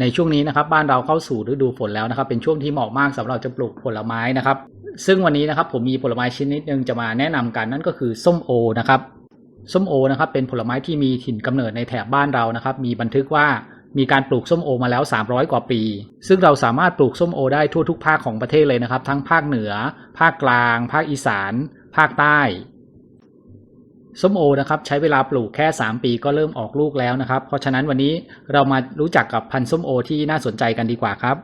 ในช่วงนี้นะครับบ้านเราเข้าสู่ฤดูฝนแล้วนะครับ เป็นช่วงที่เหมาะมากสำหรับจะปลูกผลไม้นะครับ ซึ่งวันนี้นะครับผมมีผลไม้ชนิดหนึ่งจะมาแนะนำกันนั่นก็คือส้มโอนะครับส้มโอนะครับเป็นผลไม้ที่มีถิ่นกำเนิดในแถบบ้านเรานะครับ มีบันทึกว่ามีการปลูกส้มโอมาแล้ว 300 กว่าปี ซึ่งเราสามารถปลูกส้มโอได้ทั่วทุกภาคของประเทศเลยนะครับ ทั้งภาคเหนือ ภาคกลาง ภาคอีสาน ภาคใต้ ส้มโอนะครับใช้เวลาปลูกแค่ 3 ปีก็เริ่มออกลูกแล้วนะครับ เพราะฉะนั้นวันนี้เรามารู้จักกับพันธุ์ส้มโอที่น่าสนใจกันดีกว่าครับ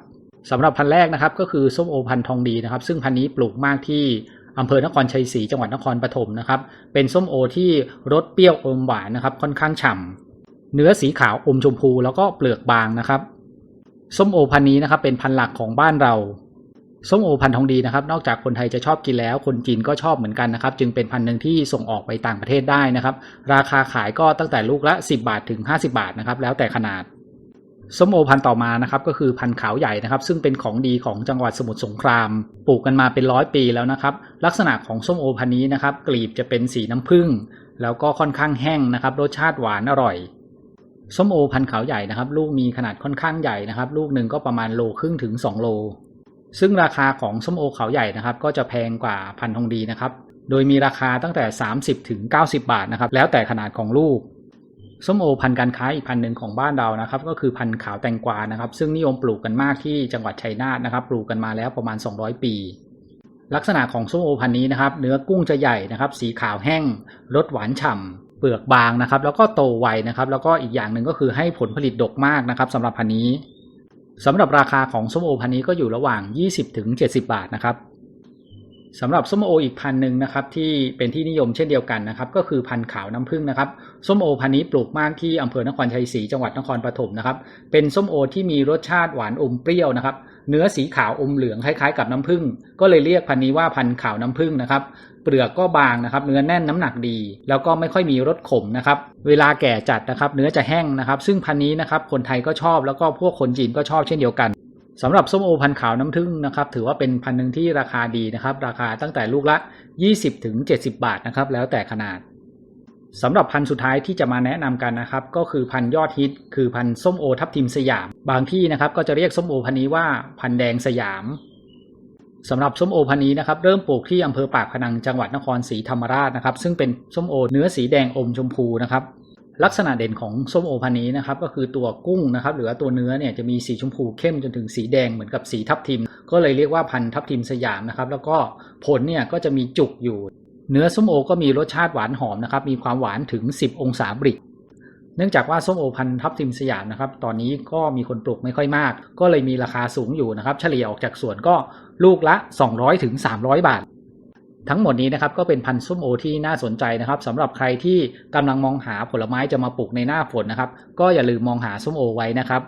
สำหรับพันธุ์แรกนะครับก็คือส้มโอพันธุ์ทองดีนะครับ ซึ่งพันธุ์นี้ปลูกมากที่อำเภอนครชัยศรีจังหวัดนครปฐมนะครับเป็นส้มโอที่รสเปรี้ยวอมหวานนะครับ ค่อนข้างฉ่ำเนื้อสีขาวอมชมพูแล้วก็เปลือกบางนะครับส้มโอพันธุ์นี้นะครับเป็นพันธุ์หลักของบ้านเรา ส้มโอพันธุ์ทองดีนะครับ นอกจากคนไทยจะชอบกินแล้ว คนจีนก็ชอบเหมือนกันนะครับ จึงเป็นพันธุ์หนึ่งที่ส่งออกไปต่างประเทศได้นะครับ ราคาขายก็ตั้งแต่ลูกละ 10 บาทถึง 50 บาทนะครับ แล้วแต่ขนาดส้มโอพันธุ์ต่อมานะครับก็คือพันธุ์ขาวใหญ่นะครับ ซึ่งเป็นของดีของจังหวัดสมุทรสงคราม ปลูกกันมาเป็นร้อยปีแล้วนะครับ ลักษณะของส้มโอพันธุ์นี้นะครับ กลีบจะเป็นสีน้ำผึ้งแล้วก็ค่อนข้างแห้งนะครับ รสชาติหวานอร่อยส้มโอพันธุ์ขาวใหญ่นะครับ ลูกมีขนาดค่อนข้างใหญ่นะครับ ลูกหนึ่งก็ประมาณโลครึ่งถึง 2 โล ซึ่งราคาของส้มโอเขาใหญ่นะครับ ก็จะแพงกว่าพันธุ์ทองดีนะครับ โดยมีราคาตั้งแต่ 30ถึง90 บาทนะครับ แล้วแต่ขนาดของลูก ส้มโอพันธุ์การค้าอีกพันธุ์หนึ่งของบ้านเรานะครับ ก็คือพันธุ์ขาวแตงกวานะครับ ซึ่งนิยมปลูกกันมากที่จังหวัดชัยนาทนะครับ ปลูกกันมาแล้วประมาณ 200 ปี ลักษณะของส้มโอพันธุ์นี้นะครับ เนื้อกุ้งจะใหญ่นะครับ สีขาวแห้งรสหวานฉ่ำเปลือกบางนะครับ แล้วก็โตไวนะครับ แล้วก็อีกอย่างหนึ่งก็คือให้ผลผลิตดกมากนะครับสำหรับพันธุ์นี้ สำหรับราคาของส้มโอพันนี้ก็อยู่ระหว่าง 20-70 บาทนะครับ สำหรับส้มโออีกพันหนึ่งนะครับที่เป็นที่นิยมเช่นเดียวกันนะครับก็คือพันธุ์ขาวน้ำผึ้งนะครับส้มโอพันนี้ปลูกมากที่อำเภอนครชัยศรีจังหวัดนครปฐมนะครับเป็นส้มโอที่มีรสชาติหวานอมเปรี้ยวนะครับเนื้อสีขาวอมเหลืองคล้ายๆกับน้ำผึ้งก็เลยเรียกพันนี้ว่าพันธุ์ขาวน้ำผึ้งนะครับเปลือกก็บางนะครับเนื้อแน่นน้ำหนักดี แล้วก็ไม่ค่อยมีรสขมนะครับเวลาแก่จัดนะครับเนื้อจะแห้งนะครับ ซึ่งพันนี้นะครับคนไทยก็ชอบแล้วก็พวกคนจีนก็ชอบเช่นเดียวกัน สำหรับส้มโอพันธุ์ขาวน้ำผึ้งนะครับถือว่าเป็นพันธุ์หนึ่งที่ราคาดีนะครับ ราคาตั้งแต่ลูกละ 20ถึง70 บาทนะครับ แล้วแต่ขนาดสำหรับพันธุ์สุดท้ายที่จะมาแนะนำกันนะครับ ก็คือพันธุ์ยอดฮิต คือพันธุ์ส้มโอทับทิมสยาม บางที่นะครับ ก็จะเรียกส้มโอพันธุ์นี้ว่าพันธุ์แดงสยามสำหรับส้มโอพันธุ์นี้นะครับ เริ่มปลูกที่อำเภอปากพนังจังหวัดนครศรีธรรมราชนะครับ ซึ่งเป็นส้มโอเนื้อสีแดงอมชมพูนะครับ ลักษณะเด่นของส้มโอพันนี้นะครับก็คือตัวกุ้งนะครับหรือว่าตัวเนื้อเนี่ยจะมีสีชมพูเข้มจนถึงสีแดงเหมือนกับสีทับทิม ก็เลยเรียกว่าพันทับทิมสยามนะครับแล้วก็ผลเนี่ยก็จะมีจุกอยู่ เนื้อส้มโอก็มีรสชาติหวานหอมนะครับมีความหวานถึง 10 องศาบริกเนื่องจากว่าส้มโอพันทับทิมสยามนะครับตอนนี้ก็มีคนปลูกไม่ค่อยมาก ก็เลยมีราคาสูงอยู่นะครับเฉลี่ยออกจากสวนก็ลูกละ 200ถึง300 บาท ทั้งหมดนี้นะครับก็เป็นพันธุ์ส้มโอที่น่าสนใจนะครับสำหรับใครที่กำลังมองหาผลไม้จะมาปลูกในหน้าฝนนะครับ ก็อย่าลืมมองหาส้มโอไว้นะครับ